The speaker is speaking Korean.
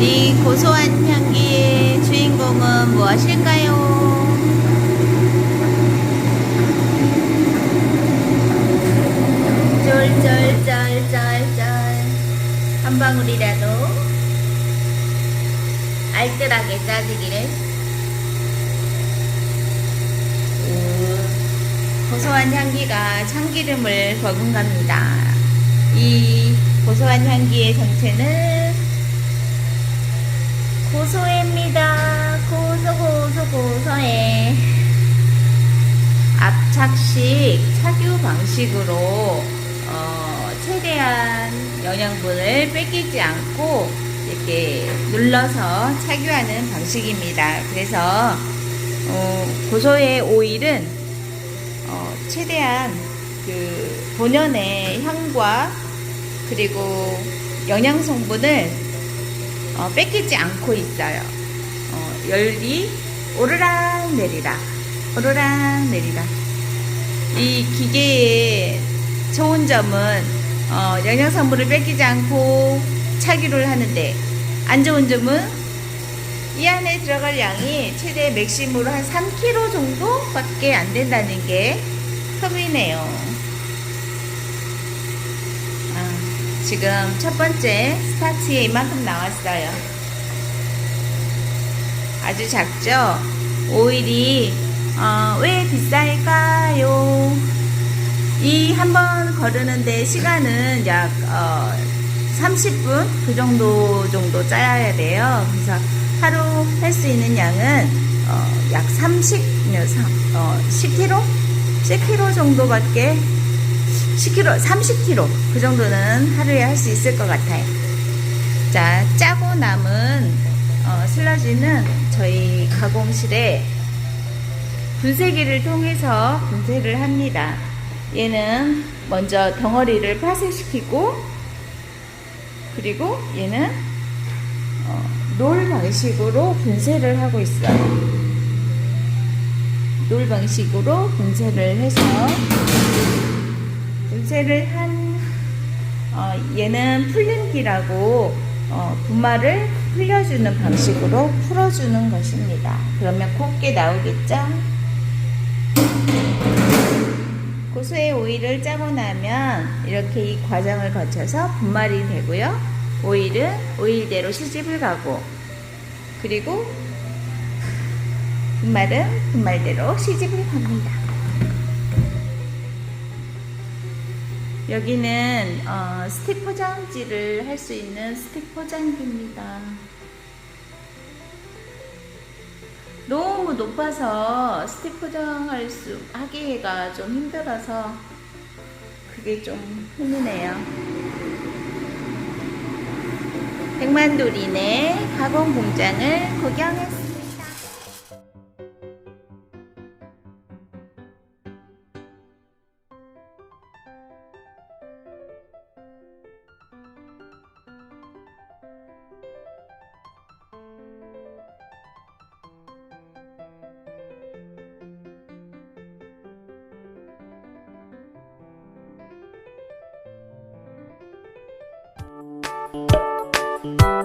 이 고소한 향기의 주인공은 무엇일까요? 쫄쫄쫄쫄쫄. 한 방울이라도. 알뜰하게 짜지기를 고소한 향기가 참기름을 버금갑니다. 이 고소한 향기의 정체는 고소해입니다. 고소 고소 고소해. 압착식 착유 방식으로 어, 최대한 영양분을 뺏기지 않고 이렇게 눌러서 착유하는 방식입니다. 그래서 어, 고소의 오일은 어, 최대한 그 본연의 향과 그리고 영양 성분을 어, 뺏기지 않고 있어요. 어, 열이 오르락 내리락, 오르락 내리락. 이 기계의 좋은 점은 어, 영양 성분을 뺏기지 않고 차기를 하는데 안 좋은 점은 이 안에 들어갈 양이 최대 맥심으로 한 3kg 정도밖에 안 된다는 게 흠이네요. 아, 지금 첫 번째 스타트에 이만큼 나왔어요. 아주 작죠? 오일이 어, 왜 비쌀까요? 이 한 번 거르는데 시간은 약 어, 30분 그 정도 정도 짜야 돼요. 그래서 하루 할 수 있는 양은 어, 약 30, 어, 10kg? 10kg 정도밖에 10kg, 30kg 그 정도는 하루에 할 수 있을 것 같아요. 자, 짜고 남은 어, 슬러지는 저희 가공실에 분쇄기를 통해서 분쇄를 합니다. 얘는 먼저 덩어리를 파쇄시키고 그리고 얘는 어, 롤 방식으로 분쇄를 하고 있어요. 롤 방식으로 분쇄를 해서 분쇄를 한 어, 얘는 풀림기라고 어, 분말을 풀려주는 방식으로 풀어주는 것입니다. 그러면 곱게 나오겠죠? 고수의 오일을 짜고 나면 이렇게 이 과정을 거쳐서 분말이 되고요. 오일은 오일대로 시집을 가고 그리고 분말은 분말대로 시집을 갑니다. 여기는 어, 스틱 포장지를 할 수 있는 스틱 포장기입니다. 너무 높아서 스틱 포장할 수 하기가 좀 힘들어서 그게 좀 힘드네요. 백만도리네 가공 공장을 구경했습니다. Música